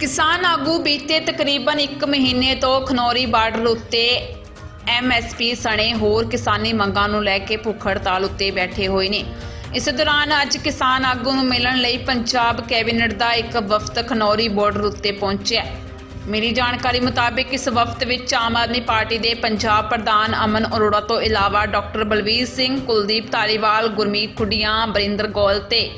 ਕਿਸਾਨ ਆਗੂ ਬੀਤੇ ਤਕਰੀਬਨ 1 ਮਹੀਨੇ ਤੋਂ ਖਨੌਰੀ ਬਾਰਡਰ ਉੱਤੇ ਐਮਐਸਪੀ ਸਣੇ ਹੋਰ ਕਿਸਾਨੀ ਮੰਗਾਂ ਨੂੰ ਲੈ ਕੇ ਭੁੱਖ ਹੜਤਾਲ ਉੱਤੇ ਬੈਠੇ ਹੋਏ ਨੇ। ਇਸ ਦੌਰਾਨ ਅੱਜ ਕਿਸਾਨ ਆਗੂ ਨੂੰ ਮਿਲਣ ਲਈ ਪੰਜਾਬ ਕੈਬਨਿਟ ਦਾ ਇੱਕ ਵਫਦ ਖਨੌਰੀ ਬਾਰਡਰ ਉੱਤੇ ਪਹੁੰਚਿਆ ਮੇਰੀ ਜਾਣਕਾਰੀ ਮੁਤਾਬਿਕ ਇਸ ਵਫਦ ਵਿੱਚ ਆਮ ਆਦਮੀ ਪਾਰਟੀ ਦੇ ਪੰਜਾਬ ਪ੍ਰਧਾਨ ਅਮਨ ਅਰੋੜਾ ਤੋਂ ਇਲਾਵਾ ਡਾਕਟਰ ਬਲਵੀਰ ਸਿੰਘ, ਕੁਲਦੀਪ ਧਾਲੀਵਾਲ ਗੁਰਮੀਤ ਖੁੱਡੀਆਂ ਬਰਿੰਦਰ ਗੋਲ ਤੇ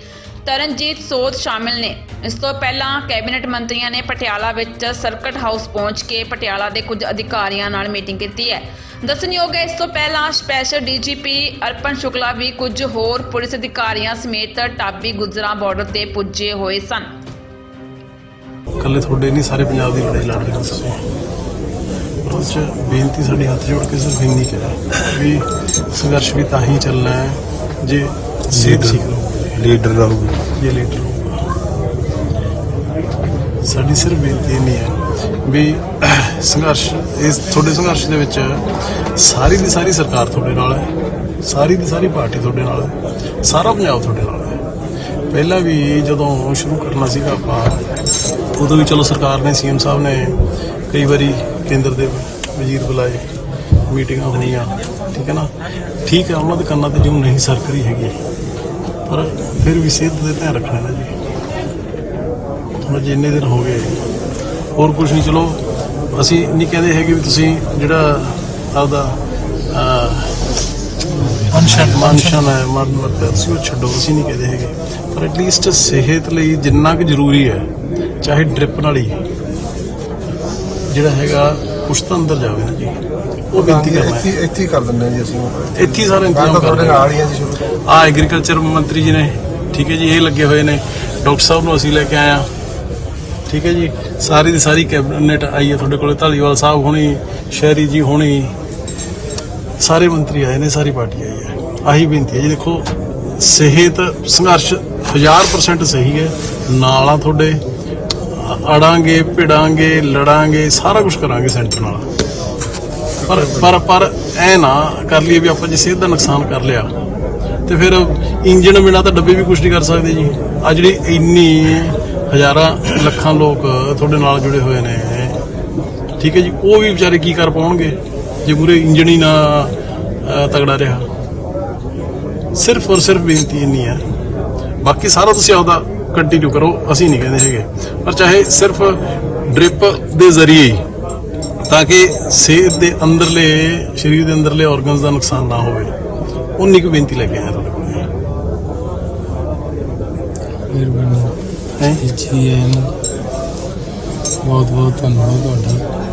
ਤਰਨਜੀਤ ਸੋਧ ਸ਼ਾਮਿਲ ਨੇ। ਇਸ ਤੋਂ ਪਹਿਲਾਂ ਕੈਬਨਿਟ ਮੰਤਰੀਆਂ ਨੇ ਪਟਿਆਲਾ ਵਿੱਚ ਸਰਕਟ ਹਾਊਸ ਪਹੁੰਚ ਕੇ ਪਟਿਆਲਾ ਦੇ ਕੁਝ ਅਧਿਕਾਰੀਆਂ ਨਾਲ ਮੀਟਿੰਗ ਕੀਤੀ ਹੈ। ਦੱਸਣਯੋਗ ਹੈ, ਇਸ ਤੋਂ ਪਹਿਲਾਂ ਸਪੈਸ਼ਲ ਡੀਜੀਪੀ ਅਰਪਨ ਸ਼ੁਕਲਾ ਵੀ ਕੁਝ ਹੋਰ ਪੁਲਿਸ ਅਧਿਕਾਰੀਆਂ ਸਮੇਤ ਟਾਬੀ ਗੁਜਰਾ ਬਾਰਡਰ ਤੇ ਪੁੱਜੇ ਹੋਏ ਸਨ। ਇਕੱਲੇ ਤੁਹਾਡੇ ਨਹੀਂ, ਸਾਰੇ ਪੰਜਾਬ ਦੀ ਲੜਾਈ ਲੜ ਰਹੇ ਹਾਂ ਉਸ 'ਚ ਬੇਨਤੀ ਸਾਡੀ ਹੱਥ ਜੋੜ ਕੇ ਸਿਰਫ ਇੰਨੀ ਕਰਾਂ ਵੀ ਸੰਘਰਸ਼ ਵੀ ਤਾਂ ਹੀ ਚੱਲਣਾ ਹੈ ਜੇ ਸਿਹਤ ਠੀਕ ਲੀਡਰ ਰਹੂਗਾ ਜੇ ਲੀਡਰ ਹੋਊਗਾ। ਸਾਡੀ ਸਿਰਫ ਬੇਨਤੀ ਨਹੀਂ ਹੈ ਵੀ ਸੰਘਰਸ਼, ਇਸ ਤੁਹਾਡੇ ਸੰਘਰਸ਼ ਦੇ ਵਿੱਚ ਸਾਰੀ ਦੀ ਸਾਰੀ ਸਰਕਾਰ ਤੁਹਾਡੇ ਨਾਲ ਹੈ, ਸਾਰੀ ਦੀ ਸਾਰੀ ਪਾਰਟੀ ਤੁਹਾਡੇ ਨਾਲ ਹੈ, ਸਾਰਾ ਪੰਜਾਬ ਤੁਹਾਡੇ ਨਾਲ ਹੈ। ਪਹਿਲਾਂ ਵੀ ਜਦੋਂ ਸ਼ੁਰੂ ਕਰਨਾ ਸੀਗਾ ਆਪਾਂ, ਉਦੋਂ ਵੀ ਚਲੋ ਸਰਕਾਰ ਨੇ, ਸੀਐਮ ਸਾਹਿਬ ਨੇ ਕਈ ਵਾਰੀ ਕੇਂਦਰ ਦੇ ਵਜ਼ੀਰ ਬੁਲਾਏ, ਮੀਟਿੰਗਾਂ ਹੋਈਆਂ ਠੀਕ ਹੈ ਨਾ? ਠੀਕ ਹੈ, ਉਹਨਾਂ ਦੇ ਕੰਨਾਂ ਤੇ ਜਿਉਂ ਨਹੀਂ ਸਰਕਰੀ ਹੈਗੀ। ਪਰ ਫਿਰ ਵੀ ਸਿਹਤ ਦੇ ਧਿਆਨ ਰੱਖਣਾ ਨਾ ਜੀ। ਹੁਣ ਅੱਜ ਇੰਨੇ ਦਿਨ ਹੋ ਗਏ ਹੋਰ ਕੁਝ ਨਹੀਂ ਚਲੋ ਅਸੀਂ ਨਹੀਂ ਕਹਿੰਦੇ ਹੈਗੇ ਵੀ ਤੁਸੀਂ ਜਿਹੜਾ ਆਪਦਾ ਅਨਸ਼ਨ ਮਨਸ਼ਨ ਹੈ ਮਰਨ ਵਰਤ ਤੁਸੀਂ ਉਹ ਛੱਡੋ ਅਸੀਂ ਨਹੀਂ ਕਹਿੰਦੇ ਹੈਗੇ। ਪਰ ਐਟਲੀਸਟ ਸਿਹਤ ਲਈ ਜਿੰਨਾ ਕੁ ਜ਼ਰੂਰੀ ਹੈ ਚਾਹੇ ਡ੍ਰਿਪ ਨਾਲ ਹੀ ਜਿਹੜਾ ਹੈਗਾ ਕੁਛ ਤਾਂ ਅੰਦਰ ਜਾਵੇ ਨਾ ਜੀ। ਉਹ ਬੇਨਤੀ ਕਰਨਾ ਇੱਥੇ ਹੈ। ਇੱਥੇ ਹੀ ਕਰ ਦਿੰਦੇ ਹਾਂ ਜੀ ਅਸੀਂ। ਇੱਥੇ ਹੀ ਸਾਰਾ ਇੰਤਜ਼ਾਮ ਤਾਂ ਕਰ ਤੁਹਾਡੇ ਹਾਂ। ਨਾਲ ਹੀ ਆ ਜੀ ਆ ਐਗਰੀਕਲਚਰ ਮੰਤਰੀ ਜੀ ਨੇ, ਠੀਕ ਹੈ ਜੀ, ਇਹ ਲੱਗੇ ਹੋਏ ਨੇ। ਡਾਕਟਰ ਸਾਹਿਬ ਨੂੰ ਅਸੀਂ ਲੈ ਕੇ ਆਏ ਆ ਠੀਕ ਹੈ ਜੀ, ਸਾਰੀ ਦੀ ਸਾਰੀ ਕੈਬਨਿਟ ਆਈ ਹੈ ਤੁਹਾਡੇ ਕੋਲੇ, ਧਾਲੀਵਾਲ ਸਾਹਿਬ ਹੋਣੀ, ਸ਼ਹਿਰੀ ਜੀ ਹੋਣੀ, ਸਾਰੇ ਮੰਤਰੀ ਆਏ ਨੇ, ਸਾਰੀ ਪਾਰਟੀ ਆਈ ਹੈ। ਆਹੀ ਬੇਨਤੀ ਹੈ ਜੀ, ਦੇਖੋ, ਸਿਹਤ, ਸੰਘਰਸ਼ 1000% ਸਹੀ ਹੈ, ਨਾਲ ਆ ਤੁਹਾਡੇ, ਅੜਾਂਗੇ, ਭਿੜਾਂਗੇ, ਲੜਾਂਗੇ, ਸਾਰਾ ਕੁਝ ਕਰਾਂਗੇ ਸੈਂਟਰ ਨਾਲ। ਪਰ ਪਰ ਪਰ ਐ ਨਾ ਕਰ ਲਈਏ ਵੀ ਆਪਾਂ ਜੇ ਸਿਹਤ ਦਾ ਨੁਕਸਾਨ ਕਰ ਲਿਆ। ਤੇ ਫਿਰ ਇੰਜਨ ਬਿਨਾ ਤਾਂ ਡੱਬੇ ਵੀ ਕੁਝ ਨਹੀਂ ਕਰ ਸਕਦੇ ਜੀ। ਆ ਜਿਹੜੀ ਇੰਨੀ ਹਜ਼ਾਰਾਂ ਲੱਖਾਂ ਲੋਕ ਤੁਹਾਡੇ ਨਾਲ ਜੁੜੇ ਹੋਏ ਨੇ, ਠੀਕ ਹੈ ਜੀ, ਉਹ ਵੀ ਵਿਚਾਰੇ ਕੀ ਕਰ ਪਾਉਣਗੇ ਜੇ ਪੂਰੇ ਇੰਜਣ ਹੀ ਨਾ ਤਗੜਾ ਰਿਹਾ। ਸਿਰਫ ਔਰ ਸਿਰਫ ਬੇਨਤੀ ਇੰਨੀ ਹੈ। ਬਾਕੀ ਸਾਰਾ ਤੁਸੀਂ ਆਪਦਾ ਕੰਟੀਨਿਊ ਕਰੋ, ਅਸੀਂ ਨਹੀਂ ਕਹਿੰਦੇ ਹੈਗੇ। ਪਰ ਚਾਹੇ ਸਿਰਫ ਡ੍ਰਿਪ ਦੇ ਜ਼ਰੀਏ ਹੀ, ਤਾਂ ਕਿ ਸਿਹਤ ਦੇ ਅੰਦਰਲੇ, ਸਰੀਰ ਦੇ ਅੰਦਰਲੇ ਆਰਗਨਸ ਦਾ ਨੁਕਸਾਨ ਨਾ ਹੋਵੇ। ਉਨੀ ਕੁ ਬੇਨਤੀ ਲੈ ਕੇ ਆਇਆ ਤੁਹਾਡੇ ਕੋਲ ਮਿਹਰਬਾਨੀ ਹੈਂ? ਜੀ ਬਹੁਤ ਬਹੁਤ ਧੰਨਵਾਦ ਤੁਹਾਡਾ।